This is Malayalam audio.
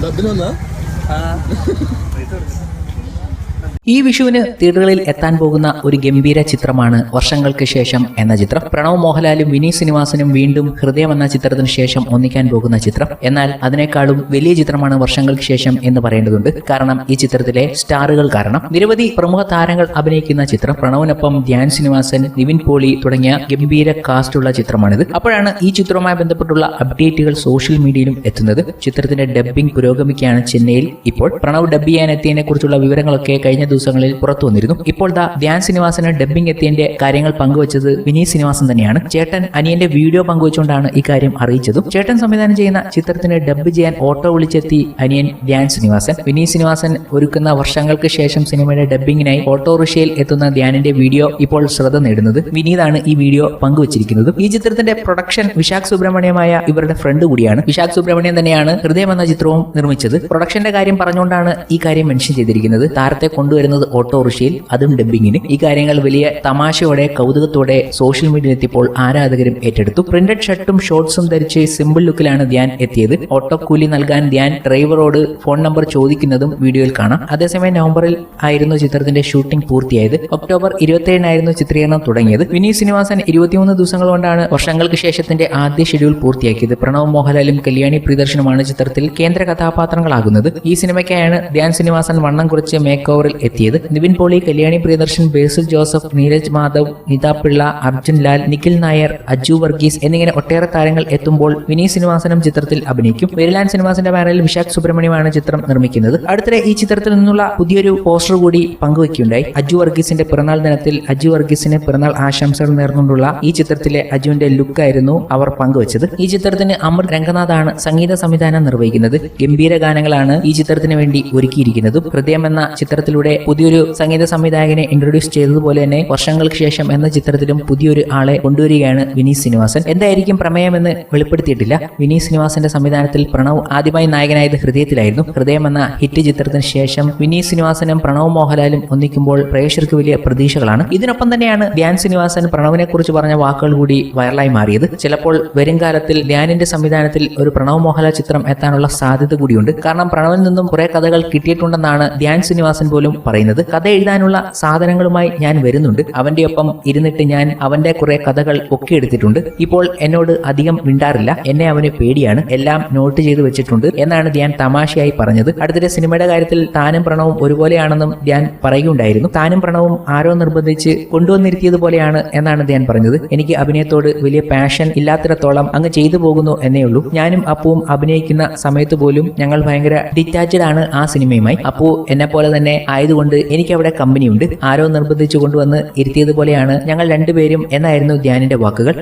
나 끊었나? 아. ഈ വിഷുവിന് തിയേറ്ററുകളിൽ എത്താൻ പോകുന്ന ഒരു ഗംഭീര ചിത്രമാണ് വർഷങ്ങൾക്ക് ശേഷം എന്ന ചിത്രം. പ്രണവ് മോഹൻലാലും വിനീത് ശ്രീനിവാസനും വീണ്ടും ഹൃദയം എന്ന ചിത്രത്തിന് ശേഷം ഒന്നിക്കാൻ പോകുന്ന ചിത്രം. എന്നാൽ അതിനേക്കാളും വലിയ ചിത്രമാണ് വർഷങ്ങൾക്ക് ശേഷം എന്ന് പറയേണ്ടതുണ്ട്. കാരണം ഈ ചിത്രത്തിലെ സ്റ്റാറുകൾ കാരണം. നിരവധി പ്രമുഖ താരങ്ങൾ അഭിനയിക്കുന്ന ചിത്രം. പ്രണവിനൊപ്പം ധ്യാൻ ശ്രീനിവാസൻ നിവിൻ പോളി തുടങ്ങിയ ഗംഭീര കാസ്റ്റുള്ള ചിത്രമാണിത്. അപ്പോഴാണ് ഈ ചിത്രവുമായി ബന്ധപ്പെട്ടുള്ള അപ്ഡേറ്റുകൾ സോഷ്യൽ മീഡിയയിലും എത്തുന്നത്. ചിത്രത്തിന്റെ ഡബ്ബിംഗ് പുരോഗമിക്കുകയാണ് ചെന്നൈയിൽ ഇപ്പോൾ. പ്രണവ് ഡബ് ചെയ്യാൻ എത്തിയതിനെ കുറിച്ചുള്ള വിവരങ്ങളൊക്കെ കഴിഞ്ഞ ദിവസങ്ങളിൽ പുറത്തു വന്നിരുന്നു. ഇപ്പോൾ ദാ ധ്യാൻ ശ്രീനിവാസന് ഡബ്ബിംഗ് എത്തിയതിന്റെ കാര്യങ്ങൾ പങ്കുവച്ചത് വിനീത് ശ്രീനിവാസൻ തന്നെയാണ്. ചേട്ടൻ അനിയന്റെ വീഡിയോ പങ്കുവച്ചുകൊണ്ടാണ് ഇക്കാര്യം അറിയിച്ചതും. ചേട്ടൻ സംവിധാനം ചെയ്യുന്ന ചിത്രത്തിന് ഡബ്ബ് ചെയ്യാൻ ഓട്ടോ വിളിച്ചെത്തി അനിയൻ ധ്യാൻ ശ്രീനിവാസൻ. വിനീത് ശ്രീനിവാസൻ ഒരുക്കുന്ന വർഷങ്ങൾക്ക് ശേഷം സിനിമയുടെ ഡബ്ബിങ്ങിനായി ഓട്ടോറിക്ഷയിൽ എത്തുന്ന ധ്യാനിന്റെ വീഡിയോ ഇപ്പോൾ ശ്രദ്ധ നേടുന്നത് വിനീതാണ് ഈ വീഡിയോ പങ്കുവച്ചിരിക്കുന്നത്. ഈ ചിത്രത്തിന്റെ പ്രൊഡക്ഷൻ വിശാഖ് സുബ്രഹ്മണ്യമായ ഇവരുടെ ഫ്രണ്ട് കൂടിയാണ്. വിശാഖ് സുബ്രഹ്മണ്യം തന്നെയാണ് ഹൃദയം എന്ന ചിത്രവും നിർമ്മിച്ചത്. പ്രൊഡക്ഷന്റെ കാര്യം പറഞ്ഞുകൊണ്ടാണ് ഈ കാര്യം മെൻഷൻ ചെയ്തിരിക്കുന്നത്. താരത്തെ കൊണ്ടുവരുന്നത് ഓട്ടോറിക്ഷയിൽ അതും ഡബ്ബിങ്ങിന് ഈ കാര്യങ്ങൾ വലിയ തമാശയോടെ കൗതുകത്തോടെ സോഷ്യൽ മീഡിയയിൽ എത്തിയപ്പോൾ ആരാധകരും ഏറ്റെടുത്തു. പ്രിന്റഡ് ഷർട്ടും ഷോർട്സും ധരിച്ച് സിമ്പിൾ ലുക്കിലാണ് ധ്യാൻ എത്തിയത്. ഓട്ടോ കൂലി നൽകാൻ ധ്യാൻ ഡ്രൈവറോട് ഫോൺ നമ്പർ ചോദിക്കുന്നതും വീഡിയോയിൽ കാണാം. അതേസമയം നവംബറിൽ ആയിരുന്നു ചിത്രത്തിന്റെ ഷൂട്ടിംഗ് പൂർത്തിയായത്. ഒക്ടോബർ ഇരുപത്തിയേഴിനായിരുന്നു ചിത്രീകരണം തുടങ്ങിയത്. വിനീത് ശ്രീനിവാസൻ ഇരുപത്തിമൂന്ന് ദിവസങ്ങൾ കൊണ്ടാണ് വർഷങ്ങൾക്ക് ശേഷത്തിന്റെ ആദ്യ ഷെഡ്യൂൾ പൂർത്തിയാക്കിയത്. പ്രണവ് മോഹൻലാലും കല്യാണി പ്രിയദർശനുമാണ് ചിത്രത്തിൽ കേന്ദ്ര കഥാപാത്രങ്ങളാകുന്നത്. ഈ സിനിമയ്ക്കായാണ് ധ്യാൻ ശ്രീനിവാസൻ വണ്ണം കുറിച്ച് മേക്ക് ഓവറിൽ എത്തിയത് നിവിൻ പോളി കല്യാണി പ്രിയദർശൻ ബേസിൽ ജോസഫ് നീരജ് മാധവ് നിത പിള്ള അർജുൻ ലാൽ നിഖിൽ നായർ അജു വർഗീസ് എന്നിങ്ങനെ ഒട്ടേറെ താരങ്ങൾ എത്തുമ്പോൾ വിനീത് ശ്രീനിവാസനും ചിത്രത്തിൽ അഭിനയിക്കും. വെരിലാൻ സിനിമാസിന്റെ ബാനറിൽ വിശാഖ് സുബ്രഹ്മണ്യമാണ് ചിത്രം നിർമ്മിക്കുന്നത്. അടുത്തിടെ ഈ ചിത്രത്തിൽ നിന്നുള്ള പുതിയൊരു പോസ്റ്റർ കൂടി പങ്കുവയ്ക്കുകയുണ്ടായി അജു വർഗീസിന്റെ പിറന്നാൾ ദിനത്തിൽ അജു വർഗീസിന് പിറന്നാൾ ആശംസകൾ നേർന്നുകൊണ്ടുള്ള ഈ ചിത്രത്തിലെ അജുവിന്റെ ലുക്കായിരുന്നു അവർ പങ്കുവച്ചത്. ഈ ചിത്രത്തിന് അമൃത് രംഗനാഥാണ് സംഗീത സംവിധാനം നിർവഹിക്കുന്നത്. ഗംഭീര ഗാനങ്ങളാണ് ഈ ചിത്രത്തിന് വേണ്ടി ഒരുക്കിയിരിക്കുന്നതും. ഹൃദയം എന്ന ചിത്രത്തിലൂടെ പുതിയൊരു സംഗീത സംവിധായകനെ ഇൻട്രൊഡ്യൂസ് ചെയ്തതുപോലെ തന്നെ വർഷങ്ങൾക്ക് ശേഷം എന്ന ചിത്രത്തിലും പുതിയൊരു ആളെ കൊണ്ടുവരികയാണ് വിനീത് ശ്രീനിവാസൻ. എന്തായിരിക്കും പ്രമേയമെന്ന് വെളിപ്പെടുത്തിയിട്ടില്ല. വിനീത് ശ്രീനിവാസന്റെ സംവിധാനത്തിൽ പ്രണവ് ആദ്യമായി നായകനായത് ഹൃദയത്തിലായിരുന്നു. ഹൃദയം എന്ന ഹിറ്റ് ചിത്രത്തിന് ശേഷം വിനീത് ശ്രീനിവാസനും പ്രണവ് മോഹൻലാലും ഒന്നിക്കുമ്പോൾ പ്രേക്ഷകർക്ക് വലിയ പ്രതീക്ഷകളാണ്. ഇതിനൊപ്പം തന്നെയാണ് ധ്യാൻ ശ്രീനിവാസൻ പ്രണവിനെ കുറിച്ച് പറഞ്ഞ വാക്കുകൾ കൂടി വൈറലായി മാറിയത്. ചിലപ്പോൾ വരും കാലത്തിൽ ധ്യാനിന്റെ സംവിധാനത്തിൽ ഒരു പ്രണവ് മോഹൻലാൽ ചിത്രം എത്താനുള്ള സാധ്യത കൂടിയുണ്ട്. കാരണം പ്രണവിൽ നിന്നും കുറെ കഥകൾ കിട്ടിയിട്ടുണ്ടെന്നാണ് ധ്യാൻ ശ്രീനിവാസൻ പോലും പറയുന്നത്. കഥ എഴുതാനുള്ള സാധനങ്ങളുമായി ഞാൻ വരുന്നുണ്ട്. അവന്റെ ഒപ്പം ഇരുന്നിട്ട് ഞാൻ അവന്റെ കുറെ കഥകൾ ഒക്കെ എടുത്തിട്ടുണ്ട്. ഇപ്പോൾ എന്നോട് അധികം മിണ്ടാറില്ല. എന്നെ അവന് പേടിയാണ്. എല്ലാം നോട്ട് ചെയ്തു വെച്ചിട്ടുണ്ട് എന്നാണ് ധ്യാൻ തമാശയായി പറഞ്ഞത്. അടുത്തിടെ സിനിമയുടെ കാര്യത്തിൽ താനും പ്രണവും ഒരുപോലെയാണെന്നും ധ്യാൻ പറയുകയുണ്ടായിരുന്നു. താനും പ്രണവും ആരോ നിർബന്ധിച്ച് കൊണ്ടുവന്നിരുത്തിയതുപോലെയാണ് എന്നാണ് ധ്യാൻ പറഞ്ഞത്. എനിക്ക് അഭിനയത്തോട് വലിയ പാഷൻ ഇല്ലാത്തിടത്തോളം അങ്ങ് ചെയ്തു പോകുന്നു എന്നേ ഉള്ളൂ. ഞാനും അപ്പുവും അഭിനയിക്കുന്ന സമയത്ത് പോലും ഞങ്ങൾ ഭയങ്കര ഡിറ്റാച്ച്ഡ് ആണ് ആ സിനിമയുമായി. അപ്പു എന്നെ പോലെ തന്നെ ആയതുകൊണ്ട് എനിക്ക് അവിടെ കമ്പനിയുണ്ട്. ആരോ നിർബന്ധിച്ചു കൊണ്ടുവന്ന് ഇരുത്തിയതുപോലെയാണ് ഞങ്ങൾ രണ്ടുപേരും എന്നായിരുന്നു ധ്യാനിന്റെ വാക്കുകൾ.